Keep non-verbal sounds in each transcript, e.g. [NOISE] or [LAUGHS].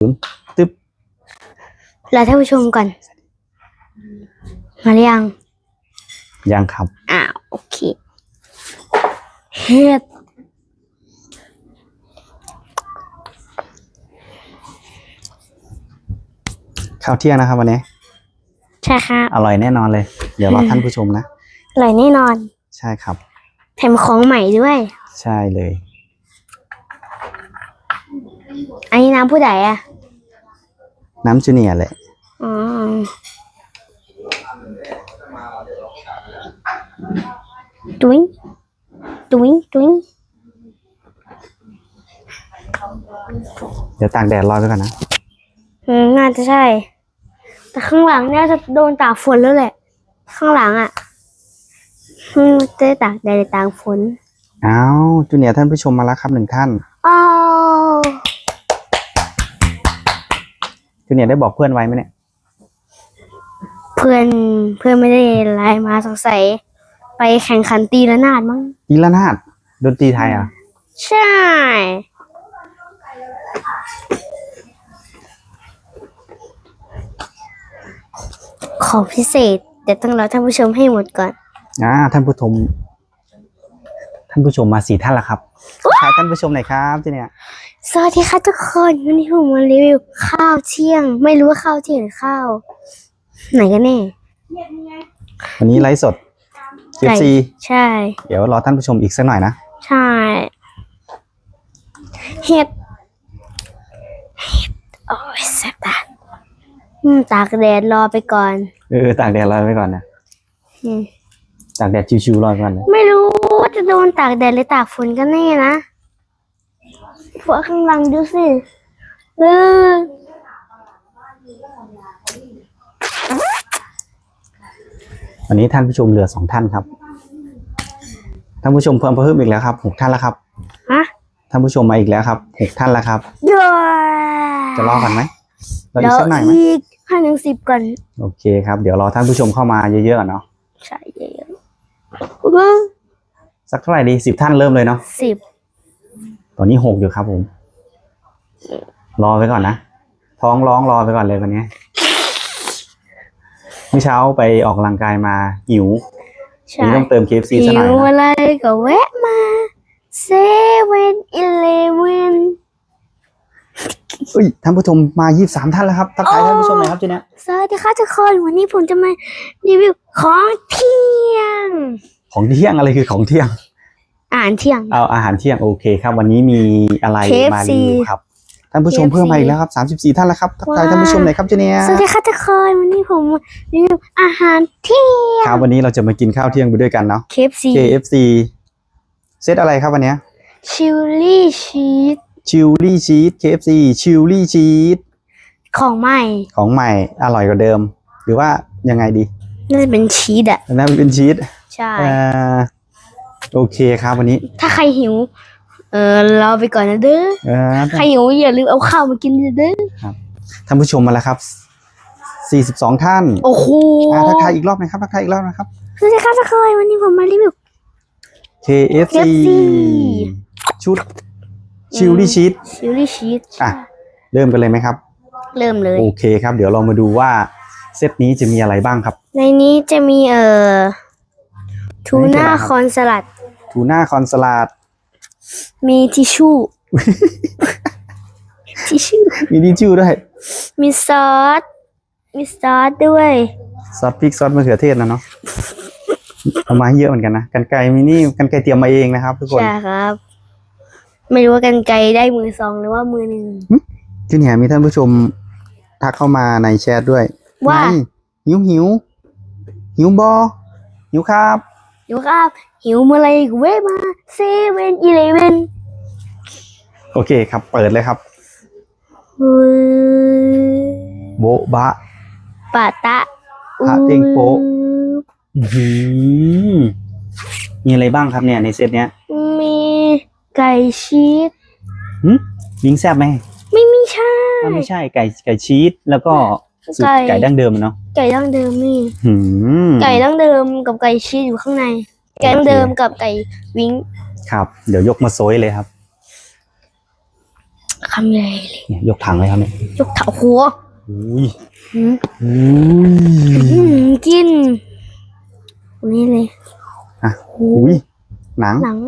ตึ๊บรอท่านผู้ชมก่อน มาหรือยังยังครับ อ้าวโอเคเฮ็ดข้าวเที่ยงนะครับวันนี้ ใช่ครับอร่อยแน่นอนเลย เดี๋ยวรอท่านผู้ชมนะ อร่อยแน่นอน ใช่ครับ แถมของใหม่ด้วย ใช่เลย อันนี้น้ำผู้ใดอะ น้ำจูเนียร์เลยอ๋อตุ้ยตุ้ยตุ้ยเดี๋ยวตากแดดรอไปก่อนนะอืมน่าจะใช่ แต่ข้างหลังน่าจะโดนตากฝนแล้วแหละ ข้างหลังอะอืมจะได้ตากแดดหรือตากฝน อ้าวจูเนียร์ท่านผู้ชมมาแล้วครับหนึ่งท่าน อ้าว จูเนียร์ได้บอกเพื่อนไว้ไหมเนี่ย เพื่อนเพื่อนไม่ได้ไลน์มาสงสัย ไปแข่งขันตีละนาดมั้งอีละนาดดนตรีไทยอะ ใช่ ของพิเศษเดี๋ยวต้องรอท่านผู้ชมให้หมดก่อน อ่า ท่านผู้ชม ท่านผู้ชมมาสี่ท่านแล้วครับถ่ายท่านผู้ชมหน่อยครับจูเนียร์ สวัสดีค่ะทุกคนวันนี้ผมมารีวิวข้าวเที่ยง ไม่รู้ว่าข้าวเที่ยงหรือข้าว ไหนกันแน่วันนี้ไลฟ์สดไก่ KFC ใช่ เดี๋ยวรอท่านผู้ชมอีกสักหน่อยนะ ใช่ เห็ด เห็ด โอ้ยแซ่บตาอืมตากแดดรอไปก่อน เออ ตากแดดรอไว้ก่อนนะอืมตากแดดชิวๆรอไปก่อนเลยไม่รู้ว่าจะโดนตากแดดหรือตากฝนกันแน่นะ พวกข้างหลังดูสิเออวันนี้ท่านผู้ชมเหลือสองท่านครับ ท่านผู้ชมเพิ่มเพิ่มอีกแล้วครับหกท่านแล้วครับ ฮะท่านผู้ชมมาอีกแล้วครับหกท่านแล้วครับ เดี๋ยวจะรอกันไหมรออีแล้กวสักหน่อยไหมอีกห้าหนึ่งสิบก่อนโอเคครับเดี๋ยวรอท่านผู้ชมเข้ามาเยอะๆก่อนเนาะใช่เยอะๆว้าสักเท่าไหร่ดีสิบท่านเริ่มเลยเนาะสิบ ตอนนี้หกอยู่ครับผม รอไปก่อนนะ ท้องร้องรอไปก่อนเลยวันนี้ เมื่อเช้าไปออกกำลังกายมาหิวใช่นี่ต้องเติม KFC ซะหน่อยหิวนะอะไรก็แวะมาเซเว่นอีเลเว่นเอ้ยท่านผู้ชมมายี่สามท่านแล้วครับทักทายท่านผู้ชมหน่อยครับเจเนี้ยสวัสดีค่ะทุกคนวันนี้ผมจะมารีวิวของเที่ยง ของเที่ยงอะไรคือของเที่ยง อาหารเที่ยง เอาอาหารเที่ยงโอเคครับ วันนี้มีอะไร KFC มารีวิวครับท่านผู้ชม KFC เพิ่มมาอีกแล้วครับสามสิบสี่ท่านแล้วครับทักทายว้าว ท่านผู้ชมหน่อยครับเจเนียสวัสดีค่ะทุกคนวันนี้ผมรีวิวอาหารเที่ยงครับวันนี้เราจะมากินข้าวเที่ยงไปด้วยกันเนาะ KFC KFC เซตอะไรครับวันเนี้ย ชิลลี่ชีสชิลลี่ชีส KFC ชิลลี่ชีสของใหม่ของใหม่อร่อยกว่าเดิม หรือว่ายังไงดีน่าจะเป็นชีสอะน่าเป็นชีสใช่ เอ่อ โอเคครับวันนี้ถ้าใครหิว เออรอไปก่อนนะเด้อเอ่อใครหิวอย่าลืมเอาข้าวมากินเด้อท่านผู้ชมมาแล้วครับ 42 ท่านโอ้โหอ่าทักทายอีกรอบนะครับทักทายอีกรอบนะครับสวัสดีค่ะทุกคนวันนี้ผมมารีวิว KFC KFC ชุดชิลลี่ชีสชิลลี่ชีสอะเริ่มกันเลยไหมครับ เริ่มเลย โอเคครับ เดี๋ยวเรามาดูว่าเซตนี้จะมีอะไรบ้างครับ ในนี้จะมีเอ่อทูน่าไม่ใช่เหรอครับคอนสลัด ทูน่าคอนสลัดมีทิชชู่ ทิชชู่ มีดิจูด้วย มีซอส มีซอสด้วย ซอสพริกซอสมะเขือเทศนะเนาะ เอามาให้เยอะเหมือนกันนะ กันไก่มินี่กันไก่เตรียมมาเองนะครับทุกคน ใช่ครับ ไม่รู้ว่ากันไกรได้มือสองหรือว่ามือหนึ่งที่เนี่ยมีท่านผู้ชมทักเข้ามาในแชทด้วยว่าไงหิวหิวหิวบอหิวครับ เดี๋ยวครับ หิวเมื่อไหรก็เว้มาเซเว่นอีเลเว่นโอเคครับ เปิดเลยครับ โบ๊ะบะปาตะปาเต็งโป๊ะอื้อหือมีอะไรบ้างครับเนี่ยในเซตเนี้ยมีไก่ชีสหึวิงแซบไหมไม่มีใช่อะไม่ใช่ไก่ไก่ชีสแล้วก็ สูตรไก่ ไก่ดั้งเดิมอะเนาะไก่ดั้งเดิมนี่ หืมไก่ดั้งเดิมกับไก่ชีสอยู่ข้างใน ไก่ดั้งเดิมกับไก่วิงครับ เดี๋ยวยกมาโซยเลยครับคำใหญ่เลยเนี่ยยกถังเลยครับเนี่ยยกเถาหัวอุ้ยหืมอุ้หืยมกินตรงนี้เลยอะอุ้ยหนังหนัง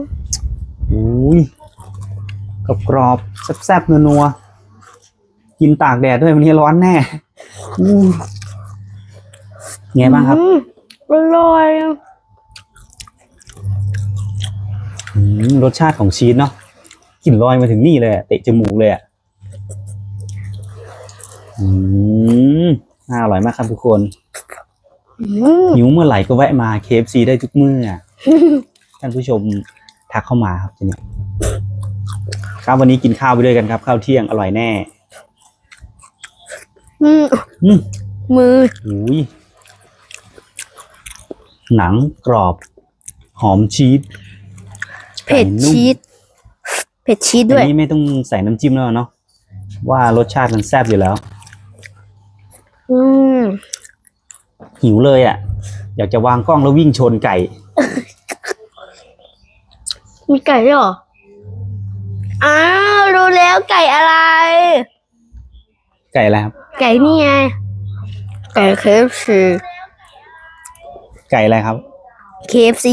อุ้ยกรอบกรอบๆแซ่บๆนัวๆกินตากแดดด้วยวันนี้ร้อนแน่อู้ ไงบ้างครับอืมอร่อยอืมรสชาติของชีสเนาะกลิ่นลอยมาถึงนี่เลยอะเตะจมูกเลยอะอืมน่าอร่อยมากครับทุกคนอืมหิวเมื่อไหร่ก็แวะมา KFC ได้ทุกเมื่อ ท่านผู้ชมทักเข้ามาครับทีนี้ครับวันนี้กินข้าวไปด้วยกันครับ ข้าวเที่ยงอร่อยแน่ อืมอืมมืออุ้ยหนังกรอบ หอมชีสเผ็ดไก่นุ่มชีสเผ็ดชีสอัด้วยนนี้ไม่ต้องใส่น้ำจิ้มแล้วเนาะว่ารสชาติมันแซ่บอยู่แล้ว อืมหิวเลยอะ อยากจะวางกล้องแล้ววิ่งชนไก่ มีไก่ด้วยเหรอ อ้าวรู้แล้วไก่อะไร ไก่อะไรครับ ไก่นี่ไงไก่ KFC ไก่อะไรครับ KFC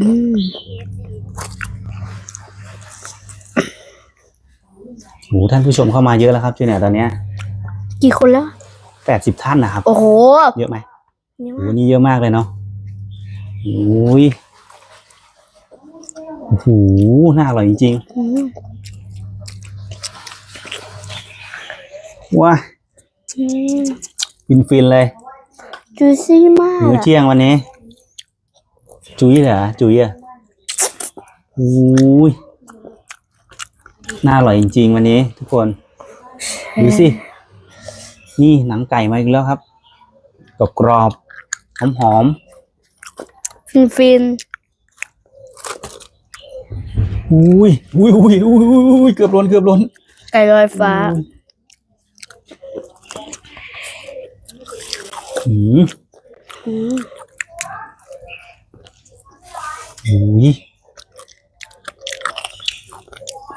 อืมโหท่านผู้ชมเข้ามาเยอะแล้วครับจูเนี่ยตอนเนี้ยกี่คนแล้วแปดสิบท่านนะครับ โอ้โหเยอะไหมเยอะโหมากนี่เยอะมากเลยเนาะโอ้ยโอ้โหน่าอร่อยจริงอืม ว้าอืมฟินฟินๆเลยจูซี่มากมื้ออะเที่ยงวันนี้ จุ้ยเหรอจุ้ยอะโอ้ยน่าอร่อยจริง ๆ วันนี้ ทุกคนดูสิ นี่หนังไก่มาอีกแล้วครับกรอบกรอบหอมหอมฟินฟินๆอุ้ยอุ้ยอุ้ยอุ้ยอุ้ยอุ้ยเกือบล้นเกือบล้น ไก่ลอยฟ้า อืม อืมอุ้ย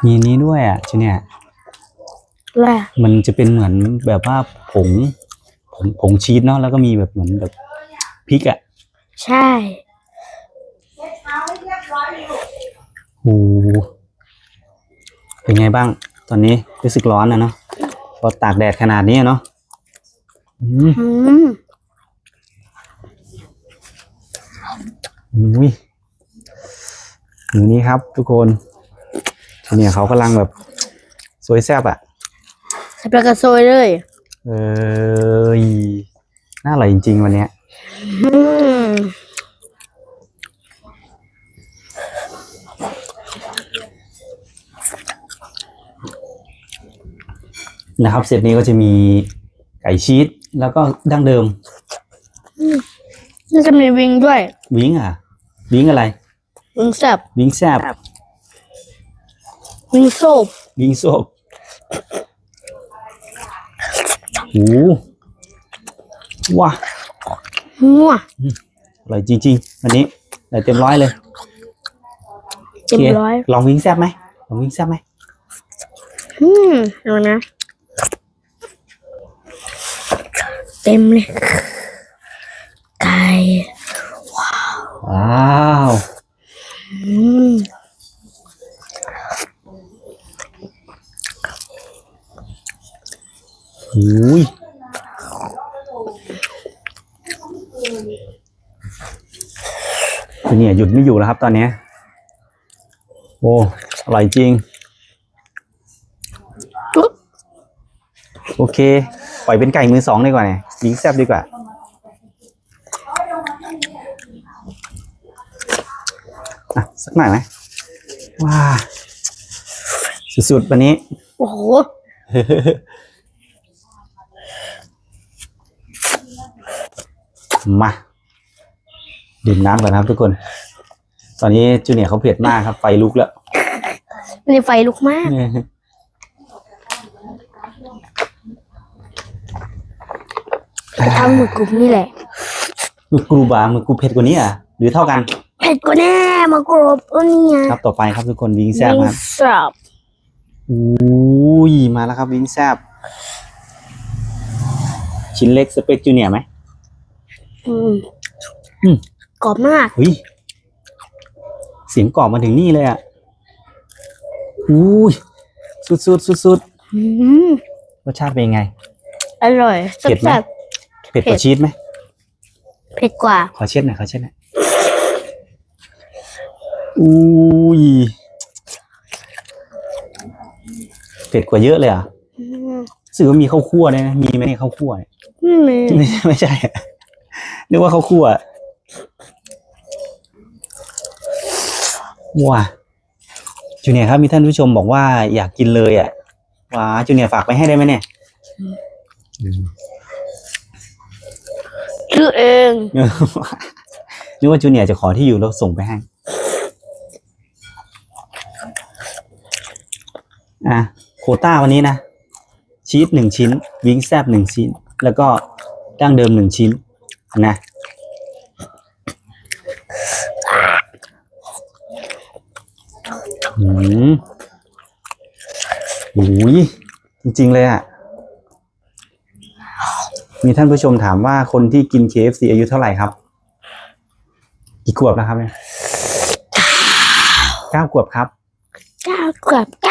มีอันนี้ด้วยอะชุเนี่ย แหละมันจะเป็นเหมือนแบบว่าผงผงผงชีสเนาะแล้วก็มีแบบเหมือนแบบพริกอะใช่โอ้เป็นไงบ้าง ตอนนี้รู้สึกร้อนนะเนาะพอตากแดดขนาดนี้อะเนาะอืม อืม อุ้ยอยู่นี้ครับทุกคนทีเนี่ยเขากำลังแบบสวยแซ่บอะใส่ปลากระโซยเลย เอยน่าอร่อยจริงๆวันเนี้ยอืมนะครับเซตนี้ก็จะมีไก่ชีสแล้วก็ดั้งเดิม น่าจะมีวิงด้วย วิงอะ วิงอะไร วิงแซ่บวิงแซบวิงโซบวิงโซบโอ้ว้าหัวอร่อยจริงๆวันนี้ได้เต็มร้อยเลยเจ็มร้อยโเคลองวิงแซบไหมลองวิงแซบไหมอืมเอานะ เต็มเลย ไก่ ว้าวอืมโอ้ยคือเนี่ยหยุดไม่อยู่แล้วครับตอนเนี้ยโอ้อร่อยจริงจุ๊บโอเค ปล่อยเป็นไก่มือสองดีกว่าเนี่ยยิงแซบดีกว่า อะ สักหน่อยไหมว้าสุดๆวันนี้ โอ้โห มา ดื่มน้ำก่อนนะครับทุกคน ตอนนี้จูเนียร์เขาเผ็ดมากครับ ไฟลุกแล้วมีไฟลุกมาก ทำหมึกกรุบนี่แหละมึกกรูบามึกกรูเผ็ดกว่านี้อะ หรือเท่ากัน เผ็ดกว่าแน่มากรบอันนี้ครับ ต่อไปครับทุกคนวิงแซบครับแซ่บอุ้ยมาแล้วครับวิงแซบชิ้นเล็กสเปกจูเนียร์ไหมอืมอืมกรอบมากเฮ้ยเสียงกรอบมาถึงนี่เลยอะอุ้ยสุดสุดสุดสุดอืมๆรสชาติเป็นยังไง อร่อยเผ็ดไหมแซ่บเผ็ดกว่าชีสไหมๆเผ็ดกว่า ขอเช็ดหน่อยขอเช็ดหน่อย อุ้ยเผ็ดกว่าเยอะเลยอะอืมรู้สึกว่ามีข้าวคั่วด้วยนะมีไหมเนี่ยข้าวคั่วเนี่ยไม่มีไม่ไม่ใช่อะนึกว่าข้าวคั่วว้าจูเนียร์ครับมีท่านผู้ชมบอกว่าอยากกินเลยอะว้าจูเนียร์ฝากไปให้ได้ไหมเนี่ยชื่อเองนึกว่าจูเนียร์จะขอที่อยู่แล้วส่งไปให้ อะโคต้าวันนี้นะ ชีสหนึ่งชิ้น วิงแซบหนึ่งชิ้น แล้วก็ดั้งเดิมหนึ่งชิ้นนะอืมหูยจริง ๆ เลยอะ มีท่านผู้ชมถามว่าคนที่กิน KFC อายุเท่าไหร่ครับ กี่ขวบนะครับเนี่ยเก้าขวบครับ เก้าขวบ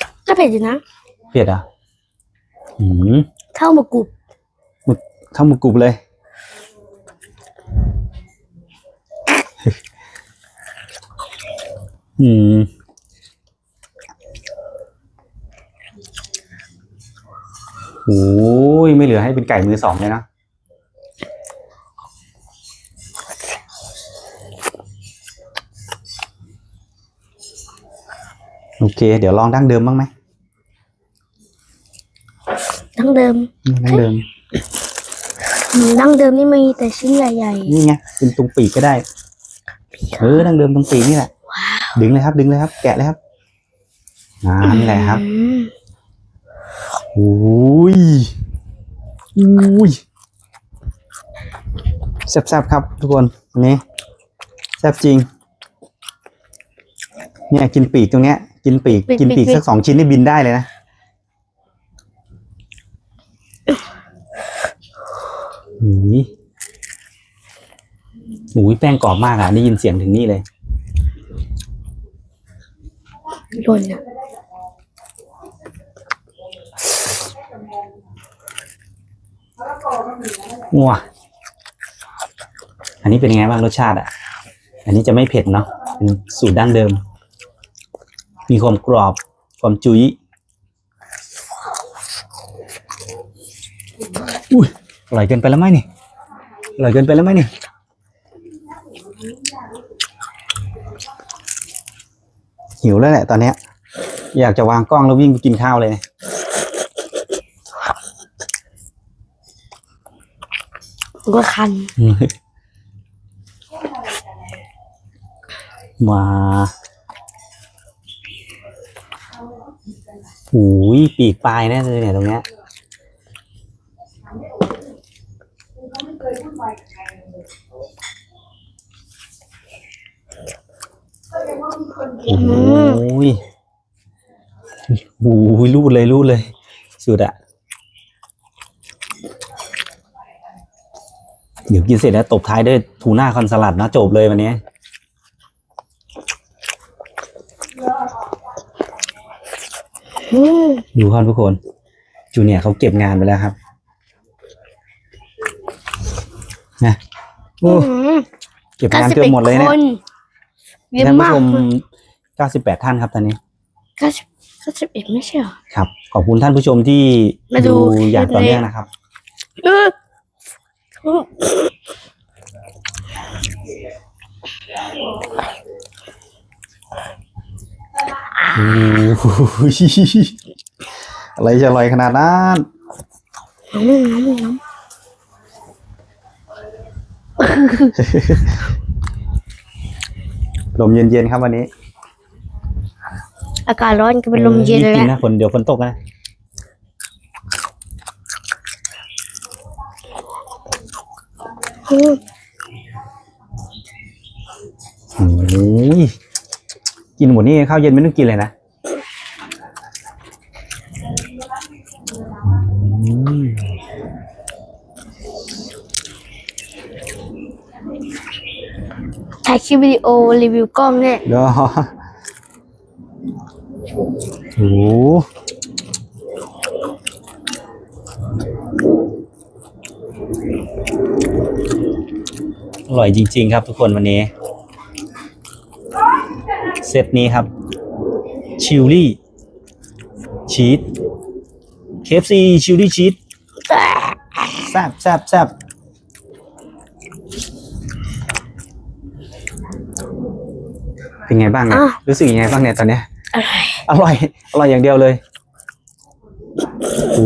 ก๊บก็เผ็ดอยู่นะเผ็ดอะอืมเท่ามะกรูดเท่าหมูกรุบเลย อืมโอ้ยไม่เหลือให้เป็นไก่มือสองเลยนะ โอเค เดี๋ยวลองดั้งเดิมบ้างไหมดั้งเดิมอืมดั้งเดิมอืมดั้งเดิมนี่มีแต่ชิ้นใหญ่นี่ไงเป็นตรงปีกก็ได้เออดั้งเดิมตรงปีกนี่แหละดึงเลยครับ ดึงเลยครับ แกะเลยครับอ่าๆนี่แหละครับอืมโอ้ยอุ้ยแซ่บๆครับทุกคนอันนี้แซ่บจริง เนี่ยกินปีกตรงเนี้ย กินปีกกินปีก สักสองชิ้นนี่บินได้เลยนะ หูยหูยแป้งกรอบมากอะ ได้ยินเสียงถึงนี่เลย หล่นอะว้าอันนี้เป็นยังไงบ้างรสชาติอะ อันนี้จะไม่เผ็ดเนาะ เป็นสูตรดั้งเดิม มีความกรอบความจุยอุ้ยอร่อยเกินไปแล้วไหมนี่อร่อยเกินไปแล้วไหมนี่หิวแล้วแหละตอนเนี้ยอยากจะวางกล้องแล้ววิ่งไปกินข้าวเลย ก็คัน มา หูยปีกปลายแน่เลยเนี่ยตรงเนี้ยโอ้โหยโอ้โหรูดเลยรูดเลย สุดอะเดี๋ยวกินเสร็จแล้วตบท้ายด้วยทูน่าคอนสลัดนะจบเลยวันนี้ อืม ดูครับทุกคน จูเนียร์เขาเก็บงานไปแล้วครับนะโอ้อืมเก็บงานเกือบหมดเลยเนี่ยคนเยอะท่านผู้มากชม98ท่านครับตอนนี้เก้าสิบเก้าสิบเอ็ดไม่ใช่เหรอครับ ขอบคุณท่านผู้ชมที่มาดูอย่างต่อคลิปนี้เนื่องนะครับเอออืมโอ้โหอะไรจะอร่อยขนาดนั้นน้ำน้ำน้ำลมเย็นๆครับวันนี้ อากาศร้อนก็เป็นลมเย็นออรีบแล้กิวนะฝนเดี๋ยวฝนตกนะอืมโอ้ย กินหมดนี่ข้าวเย็นไม่ต้องกินเลยนะอืมถ่ายคลิปวิดีโอรีวิวกล้องเนี่ยเดี๋ยวโอ้โหอร่อยจริง ๆ ครับทุกคนวันนี้ เซตนี้ครับชิลลี่ชีสเคฟซีชิลลี่ชีสแซ่บแซ่บแซ่บเป็นไงบ้างเนี่ยอะรู้สึกยังไงบ้างเนี่ยตอนเนี้ยอะไรอร่อย อร่อยอย่างเดียวเลยโอ้โห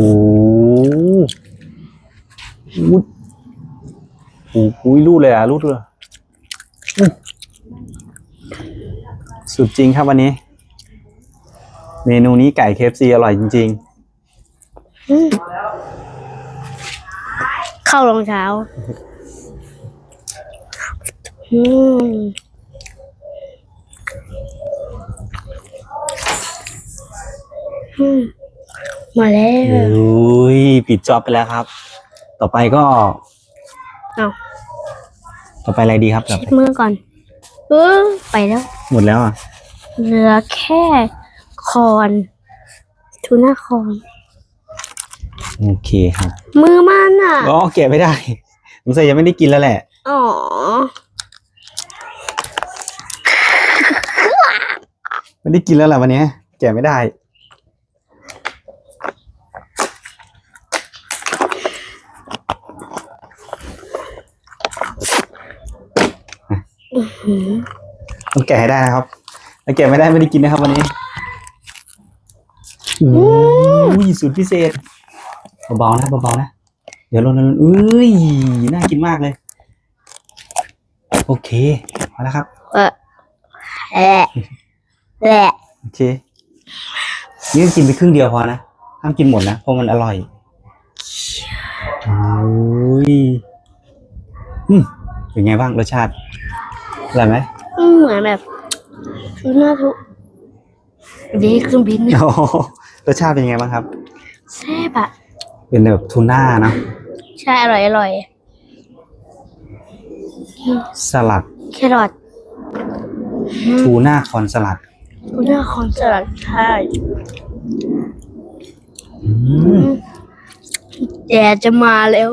วุ้ดโอ้โหรูดเลยอะรูดเลยอื้อ สุดจริงครับวันนี้ เมนูนี้ไก่เคฟซีอร่อยจริงอืมเข้ารองเท้าอืมอืมมาแล้ๆวโอ้ยปิดจอบไปแล้วครับ ต่อไปก็ เอาต่อไปอะไรดีครับต่อเช็ไปดมือก่อน เออไปแล้ว หมดแล้วอะเหลือแค่คอนทูน่าคอน โอเคครับมือมันอะ อ๋อเก็บไม่ได้สงสัยยังไม่ได้กินแล้วแหละ อ๋อ ไม่ได้กินแล้วแหละวันนี้แกะไม่ได้ ต้องแกะให้ได้นะครับถ้าแกะไม่ได้ไม่ได้กินนะครับ วันนี้โอ้ยสูตรพิเศษเบาๆนะเบาๆนะเดี๋ยวลงนั้นเอ้ยน่ากินมากเลย โอเคพอแล้วครับเออแหละแหละโอเคนี่ก็กินไปครึ่งเดียวพอนะห้ามกินหมดนะเพราะมันอร่อยโอ้ยอืมเป็นไงบ้างรสชาติ อร่อยไหมอืมเหมือนแบบทูน่าทุกดีเครื่องบินโอ้โหรสชาติเป็นยังไงบ้างครับ แซ่บอะเป็นแบบทูน่าเนอะใช่อร่อยอร่อยสลัดแครอททูน่าคอนสลัด ทูน่าคอนสลัดใช่อืมแดดจะมาแล้ว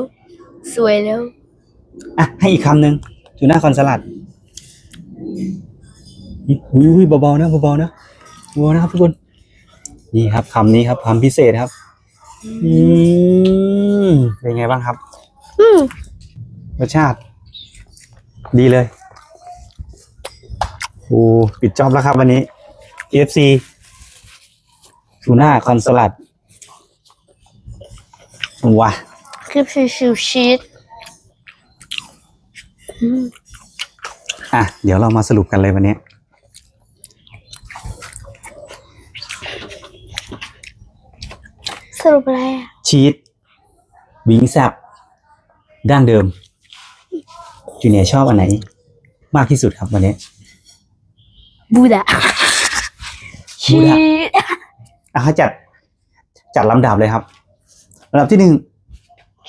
สวยแล้ว อะให้อีกคำหนึ่งทูน่าคอนสลัด อุ้ยอุ้ยเบาๆนะเบาๆนะเบาๆนะครับทุกคน นี่ครับคำนี้ครับคำพิเศษครับ อืมเป็นไงบ้างครับอืมรสชาติ ดีเลยโอ้ปิดจอบแล้วครับวันนี้ KFC ทูน่าคอนสลัดว้าคือชิวชิวชีส อืมอะ เดี๋ยวเรามาสรุปกันเลยวันนี้สรุปอะไรอะ ชีสวิงแซบดั้งเดิมจูเนียร์ชอบอันไหน มากที่สุดครับวันนี้ บูดาบูชีดาสอะให้จัดจัดลำดับเลยครับลำดับที่หนึ่ง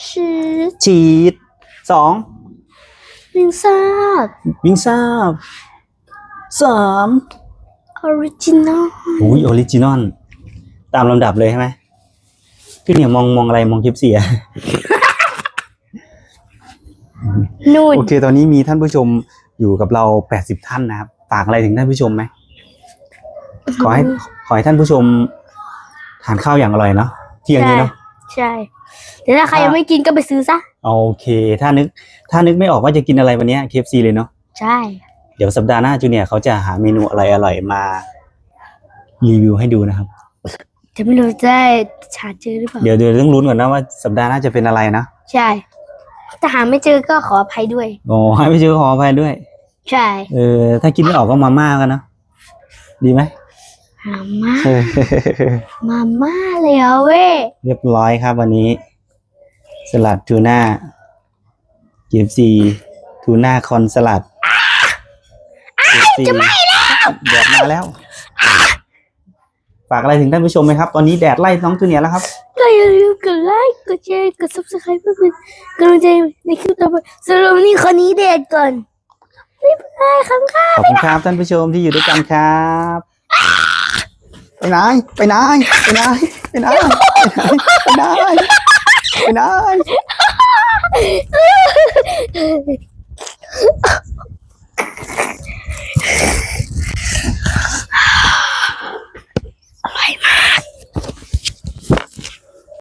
ชีสชีสสอง วิงซ่าวิงแซบสามออริจินอลอุ้ยออริจินอลตามลำดับเลยใช่ไหมพี่เนี่ยมองมองอะไรมองคลิปเสียนู่นโอเค ตอนนี้มีท่านผู้ชมอยู่กับเราแปดสิบท่านนะครับฝากอะไรถึงท่านผู้ชมไหมขอให้ขอให้ท่านผู้ชมทานข้าวอย่างอร่อยเนาะเที่ยงนี้เนาะใช่แต่ถ้าใครยังไม่กินก็ไปซื้อซะ โอเคถ้านึกถ้านึกไม่ออกว่าจะกินอะไรวันเนี้เคฟซีเลยเนาะใช่ เดี๋ยวสัปดาห์หน้าจูเนียร์เขาจะหาเมนูอะไรอร่อยมา รีวิวให้ดูนะครับ จะไม่รู้จะได้ชาเจอหรือเปล่า เดี๋ยวเดี๋ยวต้องลุ้นก่อนนะว่าสัปดาห์หน้าจะเป็นอะไรนะใช่ถ้าหาไม่เจอก็ขออภัยด้วย โอ้ให้ไม่เจอขออภัยด้วย ใช่เออถ้ากินไม่ออกก็มาม่ากันเนาะดีไหมมาม่าเออมาม่าเลยเหรอเว้ย เรียบร้อยครับวันนี้ สลัดทูน่าเกฟซีทูน่าคอนสลัดแจะไม่แล้วแดดมาแล้ว ฝากอะไรถึงท่านผู้ชมไหมครับ ตอนนี้แดดไล่น้องจูเนียร์แล้วครับ ก็อย่าลืมกดไลค์กดแชร์กด subscribe เพื่อเป็นกำลังใจในคลิปต่อไปสำหรับวันนี้คนนี้เด็ดก่อนบ๊ายบายครับค่ะขอบคุณครับท่านผู้ชมที่อยู่ด้วยกันครับ ไปไหน ไปไหน ไปไหน ไปไหน ไปไหน And I. [LAUGHS] my